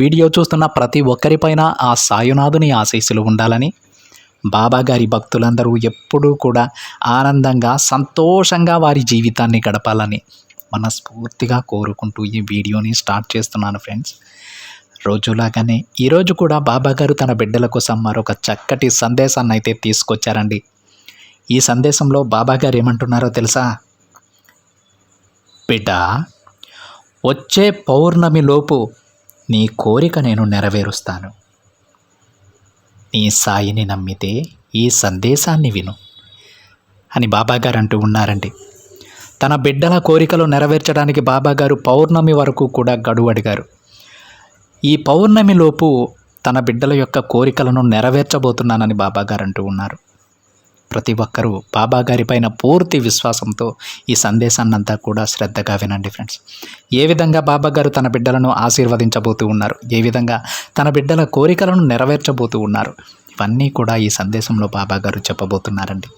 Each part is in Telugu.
వీడియో చూస్తున్న ప్రతి ఒక్కరిపైన ఆ సాయునాథుని ఆశీస్సులు ఉండాలని బాబాగారి భక్తులందరూ ఎప్పుడూ కూడా ఆనందంగా సంతోషంగా వారి జీవితాన్ని గడపాలని మనస్ఫూర్తిగా కోరుకుంటూ ఈ వీడియోని స్టార్ట్ చేస్తున్నాను ఫ్రెండ్స్. రోజులాగానే ఈరోజు కూడా బాబాగారు తన బిడ్డల కోసం మరొక చక్కటి సందేశాన్ని అయితే తీసుకొచ్చారండి. ఈ సందేశంలో బాబాగారు ఏమంటున్నారో తెలుసా? బిడ్డ వచ్చే పౌర్ణమిలోపు నీ కోరిక నేను నెరవేరుస్తాను. నీ సాయిని నమ్మితే ఈ సందేశాన్ని విను. అని బాబాగారు అంటూ ఉన్నారండి. తన బిడ్డల కోరికలు నెరవేర్చడానికి బాబాగారు పౌర్ణమి వరకు కూడా గడువు అడిగారు. ఈ పౌర్ణమిలోపు తన బిడ్డల యొక్క కోరికలను నెరవేర్చబోతున్నానని బాబాగారు అంటూ ఉన్నారు. ప్రతి ఒక్కరూ బాబాగారి పైన పూర్తి విశ్వాసంతో ఈ సందేశాన్నంతా కూడా శ్రద్ధగా వినండి ఫ్రెండ్స్ ఏ విధంగా బాబాగారు తన బిడ్డలను ఆశీర్వదించబోతూ ఉన్నారు? ఏ విధంగా తన బిడ్డల కోరికలను నెరవేర్చబోతూ ఉన్నారు? ఇవన్నీ కూడా ఈ సందేశంలో బాబాగారు చెప్పబోతున్నారండి.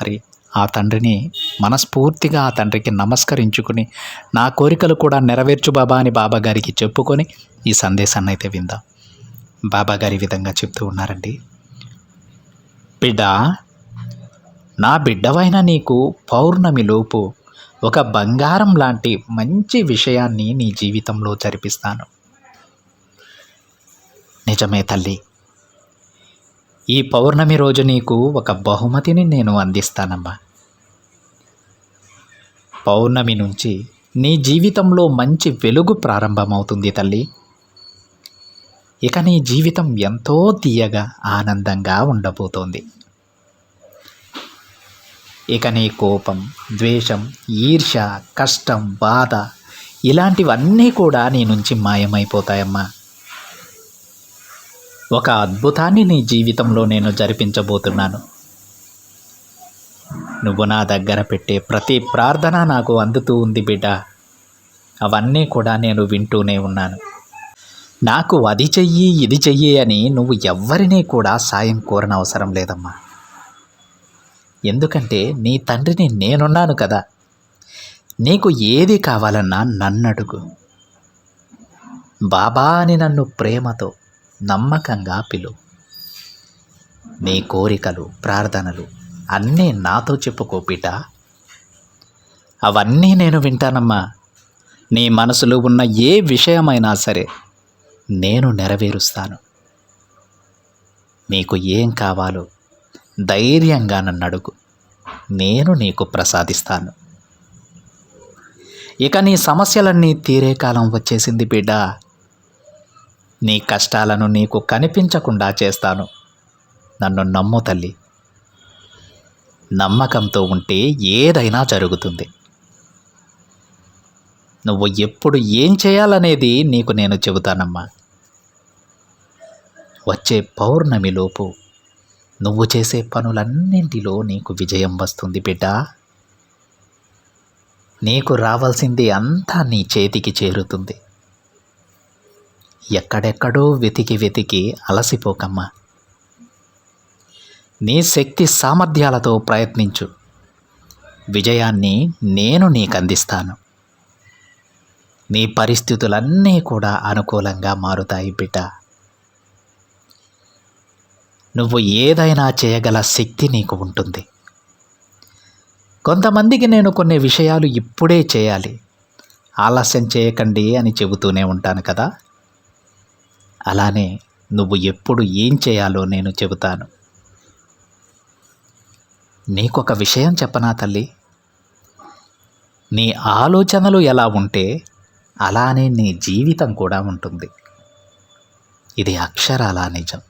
మరి ఆ తండ్రిని మనస్ఫూర్తిగా ఆ తండ్రికి నమస్కరించుకుని నా కోరికలు కూడా నెరవేర్చు బాబా అని బాబా గారికి చెప్పుకొని ఈ సందేశాన్ని అయితే విందాం. బాబా గారి విధంగా చెప్తూ ఉన్నారండి. బిడ్డ నా బిడ్డవైన నీకు పౌర్ణమిలోపు ఒక బంగారం లాంటి మంచి విషయాన్ని నీ జీవితంలో జరిపిస్తాను. నిజమే తల్లి. ఈ పౌర్ణమి రోజు నీకు ఒక బహుమతిని నేను అందిస్తానమ్మా. పౌర్ణమి నుంచి నీ జీవితంలో మంచి వెలుగు ప్రారంభమవుతుంది తల్లి. ఇక నీ జీవితం ఎంతో తీయగా ఆనందంగా ఉండబోతోంది. ఇక నీ కోపం ద్వేషం ఈర్ష కష్టం బాధ ఇలాంటివన్నీ కూడా నీ నుంచి మాయమైపోతాయమ్మా. ఒక అద్భుతాన్ని నీ జీవితంలో నేను జరిపించబోతున్నాను. నువ్వు నా దగ్గర పెట్టే ప్రతి ప్రార్థన నాకు అందుతూ ఉంది బిడ్డ. అవన్నీ కూడా నేను వింటూనే ఉన్నాను. నాకు అది చెయ్యి ఇది చెయ్యి అని నువ్వు ఎవ్వరినీ కూడా సాయం కోరనవసరం లేదమ్మా. ఎందుకంటే నీ తండ్రిని నేనున్నాను కదా. నీకు ఏది కావాలన్నా నన్నడుగు. బాబా అని నన్ను ప్రేమతో నమ్మకంగా పిలు. నీ కోరికలు ప్రార్థనలు అన్నీ నాతో చెప్పుకో బిడ్డ అవన్నీ నేను వింటానమ్మా. నీ మనసులో ఉన్న ఏ విషయమైనా సరే నేను నెరవేరుస్తాను. నీకు ఏం కావాలో ధైర్యంగా నన్ను అడుగు. నేను నీకు ప్రసాదిస్తాను. ఇక నీ సమస్యలన్నీ తీరే కాలం వచ్చేసింది బిడ్డ. నీ కష్టాలను నీకు కనిపించకుండా చేస్తాను. నన్ను నమ్ము తల్లి. నమ్మకంతో ఉంటే ఏదైనా జరుగుతుంది. నువ్వు ఎప్పుడు ఏం చేయాలనేది నీకు నేను చెబుతానమ్మా. వచ్చే పౌర్ణమిలోపు నువ్వు చేసే పనులన్నింటిలో నీకు విజయం వస్తుంది బిడ్డ. నీకు రావాల్సింది అంతా నీ చేతికి చేరుతుంది. ఎక్కడెక్కడో వెతికి వెతికి అలసిపోకమ్మా. నీ శక్తి సామర్థ్యాలతో ప్రయత్నించు. విజయాన్ని నేను నీకు అందిస్తాను నీ పరిస్థితులన్నీ కూడా అనుకూలంగా మారుతాయి బిడ్డ. నువ్వు ఏదైనా చేయగల శక్తి నీకు ఉంటుంది. కొంతమందికి నేను కొన్ని విషయాలు ఇప్పుడే చేయాలి. ఆలస్యం చేయకండి అని చెబుతూనే ఉంటాను కదా. అలానే నువ్వు ఎప్పుడు ఏం చేయాలో నేను చెబుతాను. నీకొక విషయం చెప్పనా తల్లి? నీ ఆలోచనలు ఎలా ఉంటే అలానే నీ జీవితం కూడా ఉంటుంది. ఇది అక్షరాల నిజం.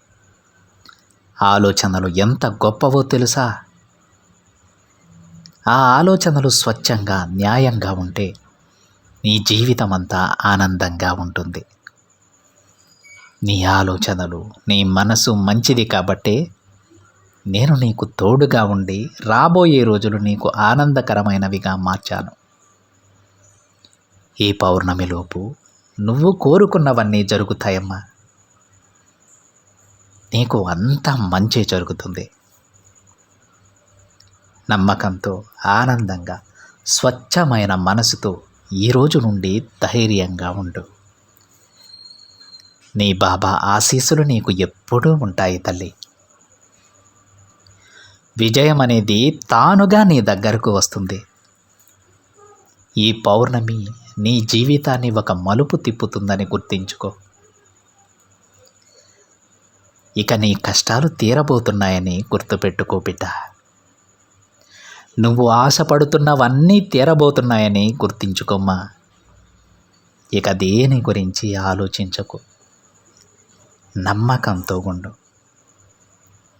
ఆలోచనలు ఎంత గొప్పవో తెలుసా? ఆ ఆలోచనలు స్వచ్ఛంగా న్యాయంగా ఉంటే నీ జీవితం అంతా ఆనందంగా ఉంటుంది. నీ ఆలోచనలు నీ మనసు మంచిది కాబట్టే నేను నీకు తోడుగా ఉండి రాబోయే రోజులు నీకు ఆనందకరమైనవిగా మార్చాను. ఈ పౌర్ణమిలోపు నువ్వు కోరుకున్నవన్నీ జరుగుతాయమ్మా. నీకు అంతా మంచి జరుగుతుంది. నమ్మకంతో ఆనందంగా స్వచ్ఛమైన మనసుతో ఈ రోజు నుండి ధైర్యంగా ఉండు. నీ బాబా ఆశీస్సులు నీకు ఎప్పుడూ ఉంటాయి తల్లి. విజయం అనేది తానుగా నీ దగ్గరకు వస్తుంది. ఈ పౌర్ణమి నీ జీవితాన్ని ఒక మలుపు తిప్పుతుందని గుర్తించుకో. ఇక నీ కష్టాలు తీరబోతున్నాయని గుర్తుపెట్టుకో బిడ్డ. నువ్వు ఆశపడుతున్నవన్నీ తీరబోతున్నాయని గుర్తించుకోమ్మా. ఇక దేని గురించి ఆలోచించకు. నమ్మకంతో ఉండు.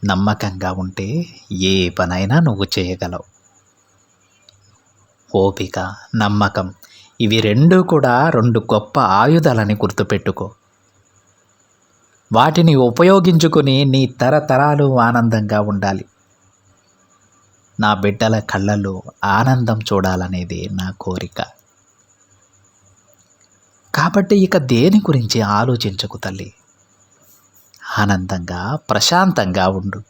నమ్మకంగా ఉంటే ఏ పనైనా నువ్వు చేయగలవు. ఓపిక నమ్మకం ఇవి రెండూ కూడా రెండు గొప్ప ఆయుధాలని గుర్తుపెట్టుకో. వాటిని ఉపయోగించుకుని నీ తరతరాలు ఆనందంగా ఉండాలి. నా బిడ్డల కళ్ళలో ఆనందం చూడాలనేది నా కోరిక. కాబట్టి ఇక దేని గురించి ఆలోచించకు తల్లి? ఆనందంగా ప్రశాంతంగా ఉండు.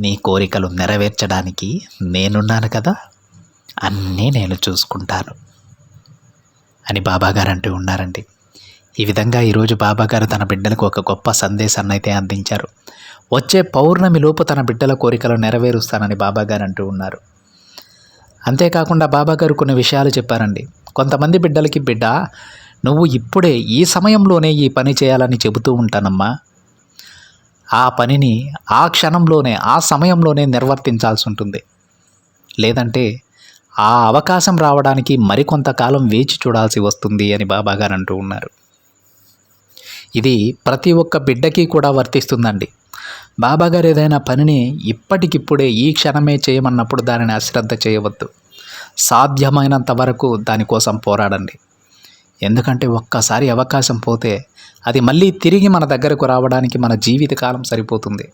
నీ కోరికలు నెరవేర్చడానికి నేనున్నాను కదా అన్నీ నేను చూసుకుంటాను. అని బాబాగారు అంటూ ఉన్నారండి. ఈ విధంగా ఈరోజు బాబాగారు తన బిడ్డలకు ఒక గొప్ప సందేశాన్ని అయితే అందించారు. వచ్చే పౌర్ణమి లోపు తన బిడ్డల కోరికలు నెరవేరుస్తానని బాబాగారు అంటూ ఉన్నారు. అంతేకాకుండా బాబాగారు కొన్ని విషయాలు చెప్పారండి. కొంతమంది బిడ్డలకి బిడ్డ నువ్వు ఇప్పుడే ఈ సమయంలోనే ఈ పని చేయాలని చెబుతూ ఉంటానమ్మా. ఆ పనిని ఆ క్షణంలోనే ఆ సమయంలోనే నిర్వర్తించాల్సి ఉంటుంది. లేదంటే ఆ అవకాశం రావడానికి మరికొంతకాలం వేచి చూడాల్సి వస్తుంది అని బాబాగారు అంటూ ఉన్నారు. ఇది ప్రతి ఒక్క బిడ్డకి కూడా వర్తిస్తుందండి. బాబాగారు ఏదైనా పనిని ఇప్పటికిప్పుడే ఈ క్షణమే చేయమన్నప్పుడు దానిని అశ్రద్ధ చేయవద్దు. సాధ్యమైనంత వరకు దానికోసం పోరాడండి. ఎందుకంటే ఒక్కసారి అవకాశం పోతే అది మళ్ళీ తిరిగి మన దగ్గరకు రావడానికి మన జీవితకాలం సరిపోతుంది.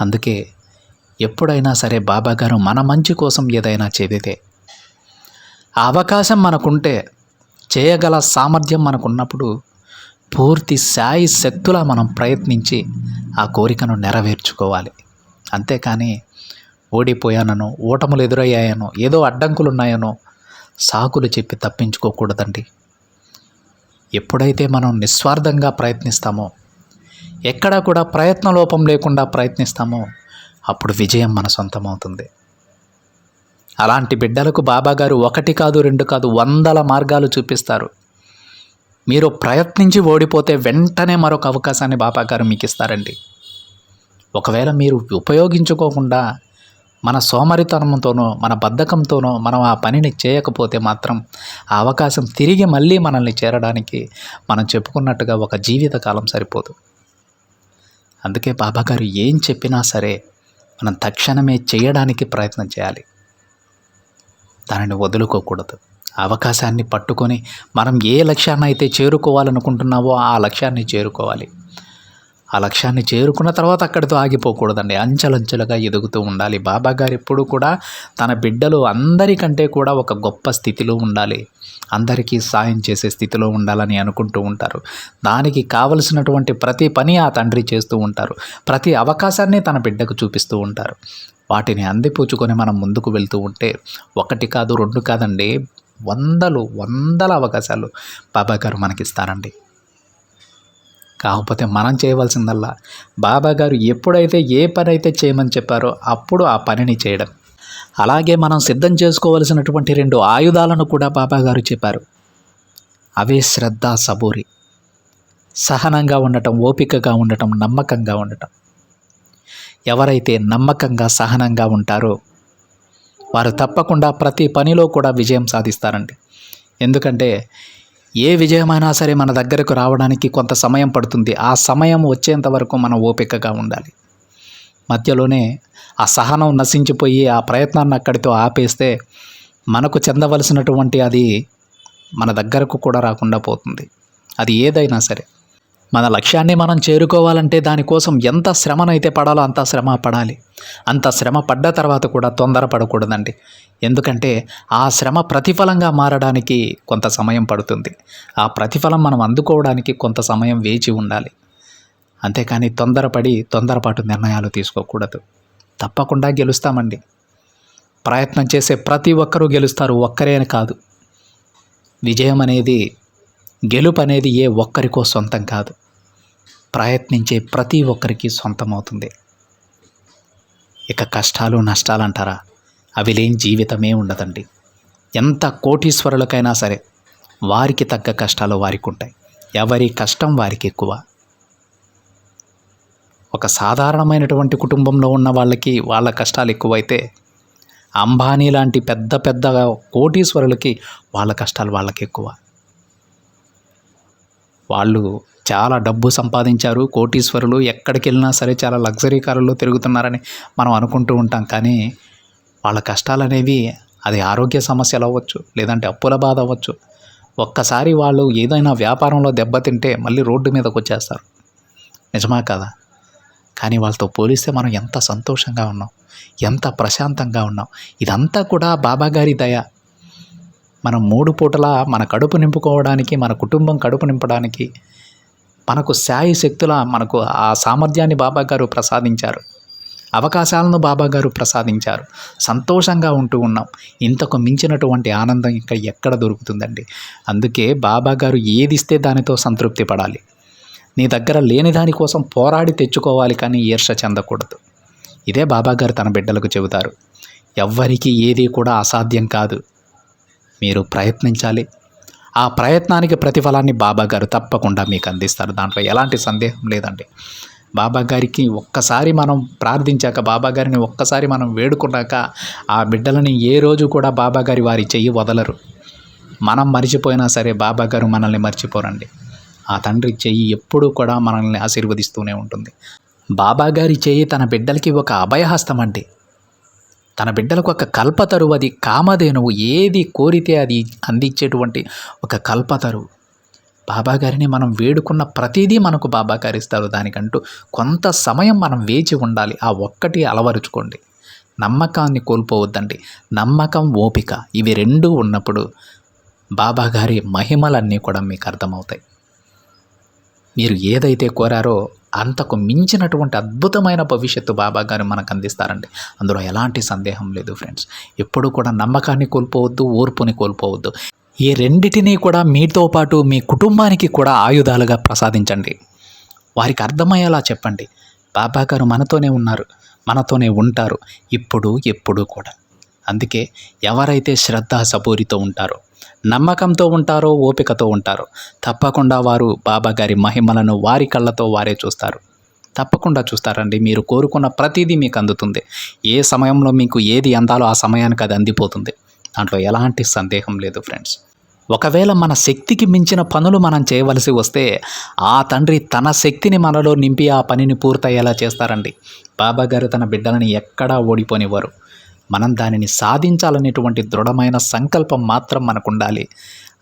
అందుకే ఎప్పుడైనా సరే బాబాగారు మన మంచి కోసం ఏదైనా చెబితే ఆ అవకాశం మనకుంటే చేయగల సామర్థ్యం మనకున్నప్పుడు పూర్తి సాయి శక్తులా మనం ప్రయత్నించి ఆ కోరికను నెరవేర్చుకోవాలి. అంతేకాని ఓడిపోయాననో ఓటములు ఎదురయ్యాయనో ఏదో అడ్డంకులు ఉన్నాయనో సాకులు చెప్పి తప్పించుకోకూడదండి. ఎప్పుడైతే మనం నిస్వార్థంగా ప్రయత్నిస్తామో ఎక్కడా కూడా ప్రయత్న లోపం లేకుండా ప్రయత్నిస్తామో అప్పుడు విజయం మన సొంతమవుతుంది. అలాంటి బిడ్డలకు బాబాగారు ఒకటి కాదు రెండు కాదు వందల మార్గాలు చూపిస్తారు. మీరు ప్రయత్నించి ఓడిపోతే వెంటనే మరొక అవకాశాన్ని బాబాగారు మీకు ఇస్తారండి ఒకవేళ మీరు ఉపయోగించుకోకుండా మన సోమరితనంతోనో మన బద్ధకంతోనో మనం ఆ పనిని చేయకపోతే మాత్రం ఆ అవకాశం తిరిగి మళ్ళీ మనల్ని చేరడానికి మనం చెప్పుకున్నట్టుగా ఒక జీవితకాలం సరిపోదు. అందుకే బాబాగారు ఏం చెప్పినా సరే మనం తక్షణమే చేయడానికి ప్రయత్నం చేయాలి. దానిని వదులుకోకూడదు. అవకాశాన్ని పట్టుకొని మనం ఏ లక్ష్యాన్ని అయితే చేరుకోవాలనుకుంటున్నావో ఆ లక్ష్యాన్ని చేరుకోవాలి. ఆ లక్ష్యాన్ని చేరుకున్న తర్వాత అక్కడితో ఆగిపోకూడదండి. అంచెలంచెలుగా ఎదుగుతూ ఉండాలి. బాబా గారు ఎప్పుడు కూడా తన బిడ్డలు అందరికంటే కూడా ఒక గొప్ప స్థితిలో ఉండాలి. అందరికీ సాయం చేసే స్థితిలో ఉండాలని అనుకుంటూ ఉంటారు. దానికి కావలసినటువంటి ప్రతి పని ఆ తండ్రి చేస్తూ ఉంటారు. ప్రతి అవకాశాన్ని తన బిడ్డకు చూపిస్తూ ఉంటారు. వాటిని అందిపుచ్చుకొని మనం ముందుకు వెళ్తూ ఉంటే ఒకటి కాదు రెండు కాదండి వందలు వందల అవకాశాలు బాబా గారు మనకిస్తారండి. కాకపోతే మనం చేయవలసిందల్లా బాబా గారు ఎప్పుడైతే ఏ పని అయితే చేయమని చెప్పారో అప్పుడు ఆ పనిని చేయడం. అలాగే మనం సిద్ధం చేసుకోవలసినటువంటి రెండు ఆయుధాలను కూడా బాబా గారు చెప్పారు. అవే శ్రద్ధ సబూరి. సహనంగా ఉండటం ఓపికగా ఉండటం నమ్మకంగా ఉండటం. ఎవరైతే నమ్మకంగా సహనంగా ఉంటారో వారు తప్పకుండా ప్రతి పనిలో కూడా విజయం సాధిస్తారండి. ఎందుకంటే ఏ విజయమైనా సరే మన దగ్గరకు రావడానికి కొంత సమయం పడుతుంది. ఆ సమయం వచ్చేంత వరకు మనం ఓపికగా ఉండాలి. మధ్యలోనే ఆ సహనం నశించిపోయి ఆ ప్రయత్నాన్ని అక్కడితో ఆపేస్తే మనకు చెందవలసినటువంటి అది మన దగ్గరకు కూడా రాకుండా పోతుంది. అది ఏదైనా సరే. మన లక్ష్యాన్ని మనం చేరుకోవాలంటే దానికోసం ఎంత శ్రమనైతే పడాలో అంత శ్రమ పడాలి. అంత శ్రమ పడ్డ తర్వాత కూడా తొందరపడకూడదండి. ఎందుకంటే ఆ శ్రమ ప్రతిఫలంగా మారడానికి కొంత సమయం పడుతుంది. ఆ ప్రతిఫలం మనం అందుకోవడానికి కొంత సమయం వేచి ఉండాలి. అంతేకాని తొందరపడి తొందరపాటు నిర్ణయాలు తీసుకోకూడదు. తప్పకుండా గెలుస్తామండి. ప్రయత్నం చేసే ప్రతి ఒక్కరూ గెలుస్తారు. ఒక్కరే అని కాదు. విజయం అనేది గెలుపు అనేది ఏ ఒక్కరికో సొంతం కాదు. ప్రయత్నించే ప్రతి ఒక్కరికి సొంతం అవుతుంది ఇక కష్టాలు నష్టాలు అంటారా అవి లేని జీవితమే ఉండదండి. ఎంత కోటీశ్వరులకైనా సరే వారికి తగ్గ కష్టాలు వారికి ఉంటాయి ఎవరి కష్టం వారికి ఎక్కువ ఒక సాధారణమైనటువంటి కుటుంబంలో ఉన్న వాళ్ళకి వాళ్ళ కష్టాలు ఎక్కువైతే అంబానీ లాంటి పెద్ద పెద్ద కోటీశ్వరులకి వాళ్ళ కష్టాలు వాళ్ళకి ఎక్కువ వాళ్ళు చాలా డబ్బు సంపాదించారు కోటీశ్వరులు ఎక్కడికి వెళ్ళినా సరే చాలా లగ్జరీ కారుల్లో తిరుగుతున్నారని మనం అనుకుంటూ ఉంటాం. కానీ వాళ్ళ కష్టాలు అనేవి అది ఆరోగ్య సమస్యలు అవ్వచ్చు లేదంటే అప్పుల బాధ అవ్వచ్చు. ఒక్కసారి వాళ్ళు ఏదైనా వ్యాపారంలో దెబ్బతింటే మళ్ళీ రోడ్డు మీదకి వచ్చేస్తారు. నిజమా కదా? కానీ వాళ్ళతో పోలిస్తే మనం ఎంత సంతోషంగా ఉన్నాం ఎంత ప్రశాంతంగా ఉన్నాం. ఇదంతా కూడా బాబా గారి దయ. మనం మూడు పూటలా మన కడుపు నింపుకోవడానికి మన కుటుంబం కడుపు నింపడానికి మనకు శాయి శక్తుల మనకు ఆ సామర్థ్యాన్ని బాబా గారు ప్రసాదించారు. అవకాశాలను బాబా గారు ప్రసాదించారు. సంతోషంగా ఉంటూ ఉన్నాం. ఇంతకు మించినటువంటి ఆనందం ఇక్కడ ఎక్కడ దొరుకుతుందండి? అందుకే బాబా గారు ఏది ఇస్తే దానితో సంతృప్తి పడాలి. నీ దగ్గర లేని దానికోసం పోరాడి తెచ్చుకోవాలి కానీ ఈర్ష చెందకూడదు. ఇదే బాబాగారు తన బిడ్డలకు చెబుతారు. ఎవ్వరికీ ఏది కూడా అసాధ్యం కాదు. మీరు ప్రయత్నించాలి. ఆ ప్రయత్నానికి ప్రతిఫలాన్ని బాబా గారు తప్పకుండా మీకు అందిస్తారు. దాంట్లో ఎలాంటి సందేహం లేదండి. బాబా గారికి ఒక్కసారి మనం ప్రార్థించాక బాబా గారిని ఒక్కసారి మనం వేడుకున్నాక ఆ బిడ్డలని ఏ రోజు కూడా బాబా గారి వారి చెయ్యి వదలరు. మనం మర్చిపోయినా సరే బాబా గారు మనల్ని మర్చిపోరండి. ఆ తండ్రి చెయ్యి ఎప్పుడూ కూడా మనల్ని ఆశీర్వదిస్తూనే ఉంటుంది. బాబా గారి చేయి తన బిడ్డలకి ఒక అభయహస్తం అండి. తన బిడ్డలకు ఒక కల్పతరువు అది కామధేనువు. ఏది కోరితే అది అందించేటువంటి ఒక కల్పతరువు బాబాగారిని మనం వేడుకున్న ప్రతిదీ మనకు బాబాగారు ఇస్తారు దానికంటూ. కొంత సమయం మనం వేచి ఉండాలి. ఆ ఒక్కటి అలవరుచుకోండి. నమ్మకాన్ని కోల్పోవద్దండి. నమ్మకం ఓపిక ఇవి రెండూ ఉన్నప్పుడు బాబాగారి మహిమలన్నీ కూడా మీకు అర్థమవుతాయి. మీరు ఏదైతే కోరారో అంతకు మించినటువంటి అద్భుతమైన భవిష్యత్తు బాబా గారు మనకు అందిస్తారండి. అందులో ఎలాంటి సందేహం లేదు ఫ్రెండ్స్. ఎప్పుడు కూడా నమ్మకాన్ని కోల్పోవద్దు ఓర్పుని కోల్పోవద్దు. ఈ రెండిటినీ కూడా మీతో పాటు మీ కుటుంబానికి కూడా ఆయుధాలుగా ప్రసాదించండి. వారికి అర్థమయ్యేలా చెప్పండి. బాబా గారు మనతోనే ఉన్నారు మనతోనే ఉంటారు ఇప్పుడు ఎప్పుడు కూడా. అందుకే ఎవరైతే శ్రద్ధ సబూరితో ఉంటారో నమ్మకంతో ఉంటారో ఓపికతో ఉంటారో తప్పకుండా వారు బాబా గారి మహిమలను వారి కళ్ళతో వారే చూస్తారు. తప్పకుండా చూస్తారండి. మీరు కోరుకున్న ప్రతిదీ మీకు అందుతుంది. ఏ సమయంలో మీకు ఏది అందాలో ఆ సమయానికి అది అందిపోతుంది. దాంట్లో ఎలాంటి సందేహం లేదు ఫ్రెండ్స్. ఒకవేళ మన శక్తికి మించిన పనులు మనం చేయవలసి వస్తే ఆ తండ్రి తన శక్తిని మనలో నింపి ఆ పనిని పూర్తయ్యేలా చేస్తారండి. బాబా గారు తన బిడ్డలని ఎక్కడా ఓడిపోనివ్వరు. మనం దానిని సాధించాలనేటువంటి దృఢమైన సంకల్పం మాత్రం మనకు ఉండాలి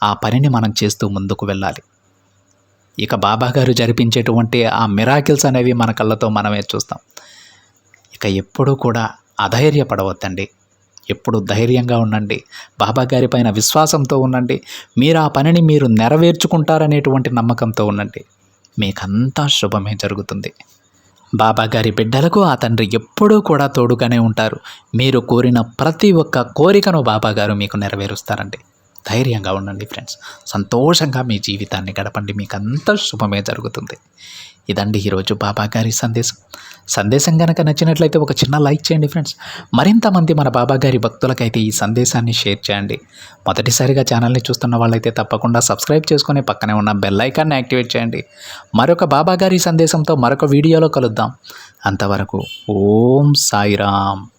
ఆ పనిని మనం చేస్తూ ముందుకు వెళ్ళాలి. ఇక బాబా గారు జరిపించేటువంటి ఆ మిరాకిల్స్ అనేవి మన కళ్ళతో మనమే చూస్తాం. ఇక ఎప్పుడూ కూడా అధైర్యపడవద్దండి. ఎప్పుడు ధైర్యంగా ఉండండి. బాబా గారి పైన విశ్వాసంతో ఉండండి. మీరు ఆ పనిని మీరు నెరవేర్చుకుంటారనేటువంటి నమ్మకంతో ఉండండి. మీకంతా శుభమే జరుగుతుంది. బాబా గారి బిడ్డలకు ఆ తండ్రి ఎప్పుడూ కూడా తోడుగానే ఉంటారు. మీరు కోరిన ప్రతి ఒక్క కోరికను బాబాగారు మీకు నెరవేరుస్తారండి. ధైర్యంగా ఉండండి ఫ్రెండ్స్. సంతోషంగా మీ జీవితాన్ని గడపండి. మీకు అంత శుభమే జరుగుతుంది. ఇదండి ఈరోజు బాబా గారి సందేశం. సందేశం కనుక నచ్చినట్లయితే ఒక చిన్న లైక్ చేయండి ఫ్రెండ్స్. మరింతమంది మన బాబా గారి భక్తులకైతే ఈ సందేశాన్ని షేర్ చేయండి. మొదటిసారిగా ఛానల్ని చూస్తున్న వాళ్ళైతే తప్పకుండా సబ్స్క్రైబ్ చేసుకుని పక్కనే ఉన్న బెల్ ఐకాన్ని యాక్టివేట్ చేయండి. మరొక బాబా గారి సందేశంతో మరొక వీడియోలో కలుద్దాం. అంతవరకు ఓం సాయిరామ్.